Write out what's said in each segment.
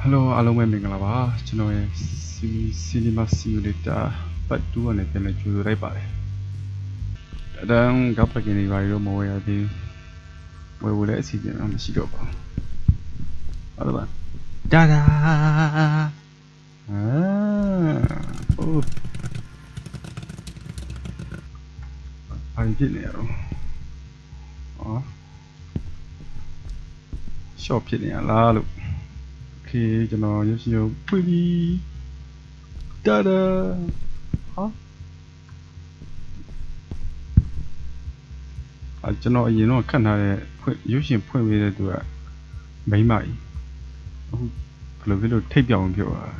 ဟယ်လိုအားလုံးပဲမင်္ဂလာပါကျွန်တော်ရဲ့ Cinema Simulator Part 2ကနေပြန်လည်ကြိုဆိုလိုက်ပါတယ်အတန်းကပ်ပကင်တွေပါရောမဝယ်ရသေးဘူးဝယ်ဝယ်လည်းအစီအစဉ်တော့မရှိတော့ပါဘူးဟုတ်လား ဒါဒါအာဟိုဘာဖြစ်နေရတော့ဟော short ဖြစ်နေရလားလို့ โอเคကျွန်တော်ရုပ်ရှင်ရုပ်ဖွင့်ပြီတာဒါဟာအကျွန်တော်အရင်တော့ခတ်ထားတဲ့ဖွင့်ရုပ်ရှင်ဖွင့်ပေးတဲ့သူကမိန်းမကြီး အခုဘယ်လိုဖြစ်လို့ထိတ်ပြောင်ပြောတာ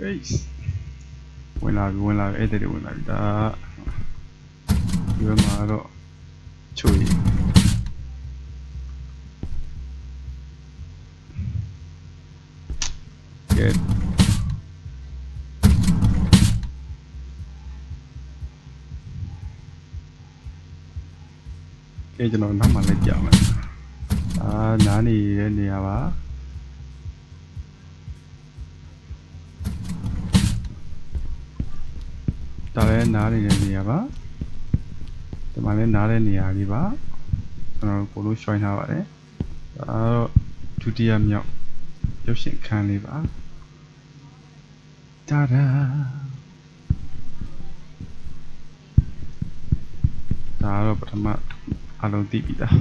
အေးဝင်လာပြီဝင်လာပြီအဲ့တဲ့တွေဝင်လာပြီဒါဒီဘက်မှာတော့ချိုးရီ Good. ကဲကျွန်တော်နောက်မှလိုက်ကြမယ်။အာနားနေတဲ့နေရာပါ။ဒါလည်းနားနေတဲ့နေရာပါ။ဒီမှာလည်းနားတဲ့နေရာလေးပါ။ကျွန်တော်တို့ပိုလို့ join ထားပါတယ်။ဒါတော့ဒုတိယမြောက်ရုပ်ရှင်ခန်းလေးပါတာဒါဒါတော့ပထမ အလုံးသိပြီလား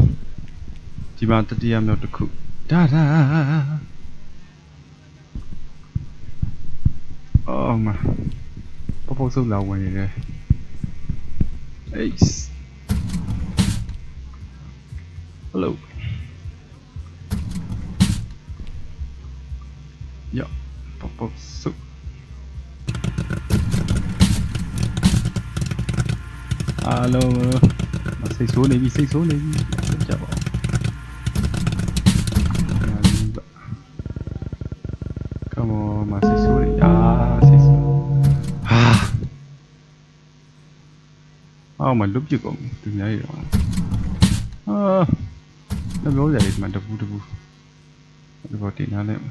ဒီမှာတတိယမြောက်တစ်ခုဒါဒါအော်မပပဆုပ်လာဝင်နေတယ်အေး hello Ja, pop up zo. Hallo. မ စိတ်ဆိုးနေပြီစိတ်ဆိုးနေပြီဆက်ကြပါဦးကမောမစိတ်ဆိုးနေအာစိတ်ဆိုးဟာအော်မလွတ်ပြကုန်သူများရအောင်အာလည်းပြောကြတယ်ဒီမှာတပူတပူဒီပေါ်တင်ထားလိုက်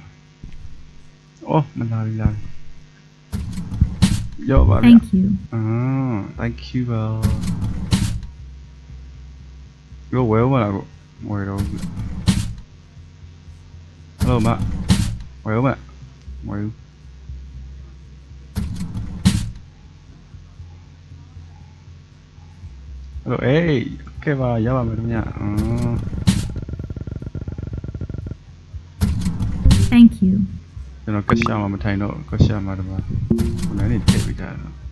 Oh, Malaria. Yo, vale. Thank you. Ah, thank you. Uh. Yo, well, mà go. Ngồi đâu. Hello, ma. Well, ma. Well. Hello, hey. Okay, ba, ya ba meron niya. Ah. Thank you. ကျွန်တော်ကက်ရှာမှာမထိုင်တော့ကက်ရှာမှာတမှာခုနကနေထည့်ပြီးတာတော့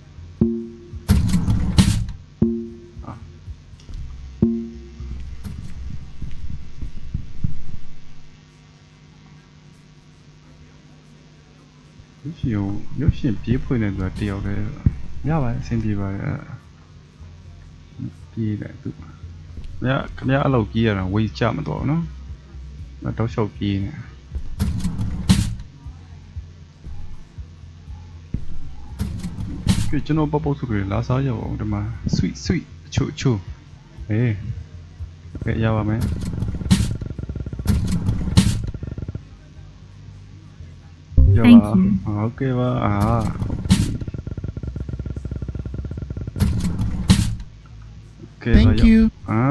ရုပ်ရှင်ကိုရုပ်ရှင်ပြေးဖွင့်နေသူကတယောက်တည်းရပါတယ်အဆင်ပြေပါတယ်အဲ့ဒါပြေးတယ်သူခင်ဗျာခင်ဗျာအဲ့လောက်ကြီးရတာဝေးချမတော့ဘူးနော်မတော့ရှောက်ပြေးနေကဲကျွန်တော်ပပုတ်စုတွေလာစားရအောင်ဒီမှာ sweet sweet အချို့အချို့ဟေးကဲရပါမယ် ရပါ Thank you. ဟုတ်ကဲ့ပါအာကဲပါ Thank you. အာ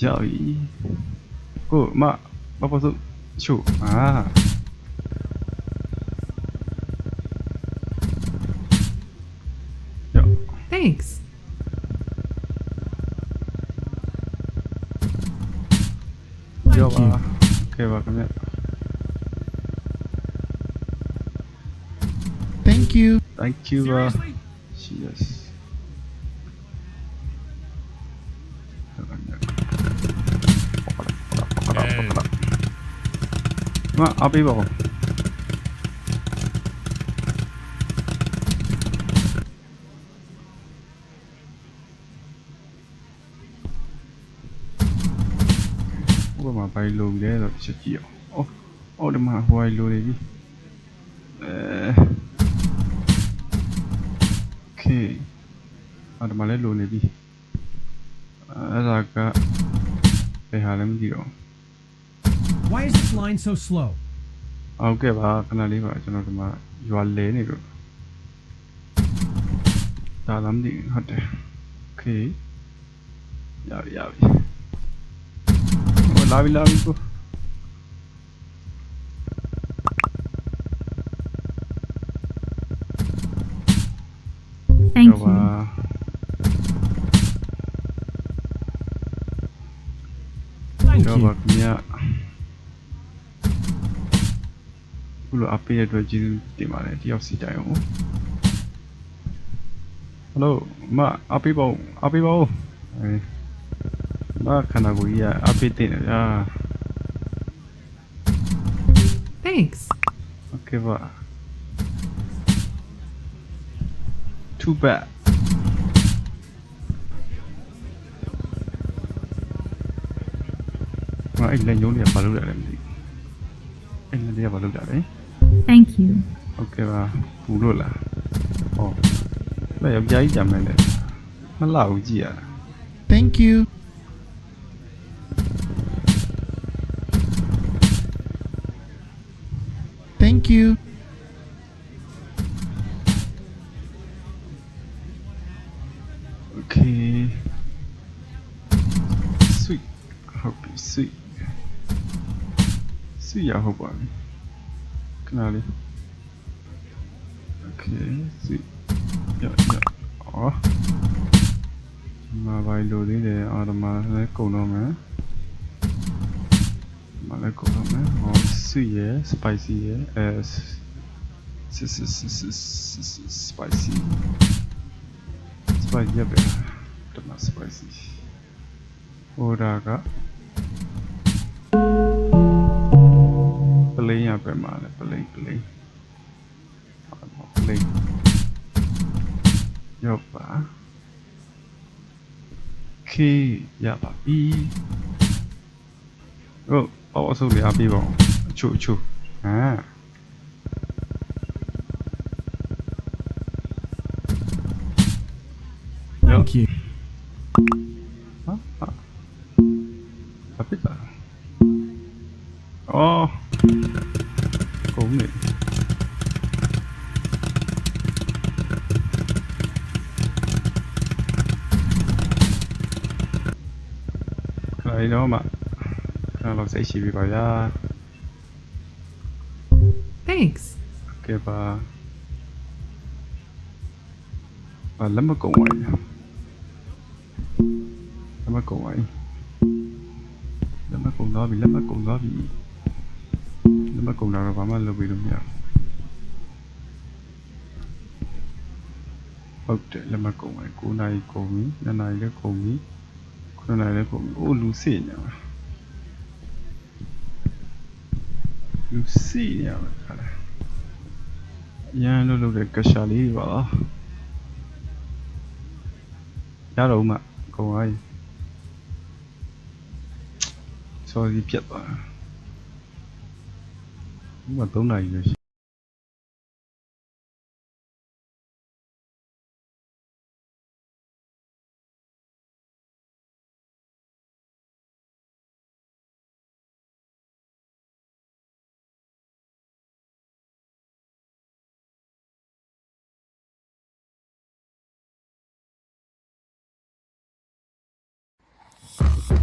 ရပြီကိုမပပုတ်စုအချို့အာရ Thanks. ရောပါကဲပါခ you. thank you ပါ yes မအပေးပါဦးဘက်မှာဘာလို့လုံလဲဆိုတော့ချက်ကြည့်အောင်။ Okay အဲ့ဒါမှလည်းလိုနေပြီအဲ့ဒါကဘယ်ဟာလဲမသိတော့ Why is this line so slow ဟုတ်ကဲ့ပါခဏလေးပါကျွန်တော်ဒီမှာရွာလဲနေလို့ဒါလားမသိဟုတ်တယ် Okay ရပြီရပြီဟိုလာပြီလာပြီကို Thank you. တော့ပါခင်ဗျာခုလိုအပေးရတဲ့ကျေးဇူးတင်ပါတယ်တယောက်စီတိုင်းအောင်ဟယ်လိုမအပေးပါဦးအပေးပါဦးအဲမခန္ဓာကိုယ်ကြီးကအပေးတင်နေဗျာ Thanks Okay ပါ too bad မအဲ့လက်ညုံးတွေကဘာလုပ်ရလဲမသိဘူးအဲ့လက်တွေကဘာလုပ်ကြလဲ Thank you. ဟုတ်ကဲ့ပါပူလို့လားဟောလက်ယောက်ျားကြီးကြံမဲ့လေမလှဘူးကြည့်ရတာ Thank you. Thank you. Sweet ရဟုတ်ပါပြီခဏလေး Okay sweet ရရအော်ဒီမှာဘာလို့သေးတယ်အာဒီမှာလည်းကုန်တော့မယ်ဒီမှာလည်းကုန်တော့မယ်ဟော sweet ရယ် spicy ရယ်အဲ spicy spicy ရပဲတမ spicy ဟိုဒါက ပလိန်ရပဲမှာလဲပလိန်ပလိန်ပလိန်ရောပါခေရပါပြီဟုတ်ပေါ့အဆုပ်လေးအားပေးပါဦးအချို့အချို့ဟာ Thank you. ဟာဟာဘာဖြစ်တာအော်ကုန်နေ ခဏလေးတော့မှခဏလောက်စိတ်ရှိပြီပါဗျာ Thanks. ကဲပါဘာလက်မကုန်ပါဘူးလက်မကုန်ပါဘူးလက်မကုန်သွားပြီလက်မကုန်သွားပြီလက်မကုန်တော့ဘာမှလုပ်ပြီးလို့မရဘူးဟုတ်တယ် လက်မကုန်ပါဘူး9နာရီကုန်ပြီ2နာရီလည်းကုန်ပြီ9နာရီလည်းကုန်ပြီအိုးလူစိနေမှာလူစိနေမှာခါလာရန်လို့လုပ်တဲ့ကရှာလေးတွေပါလားရတော့မှကုံသွားပြီစောစီပြတ်သွားတာဥပမာ3နာရီပဲရှိ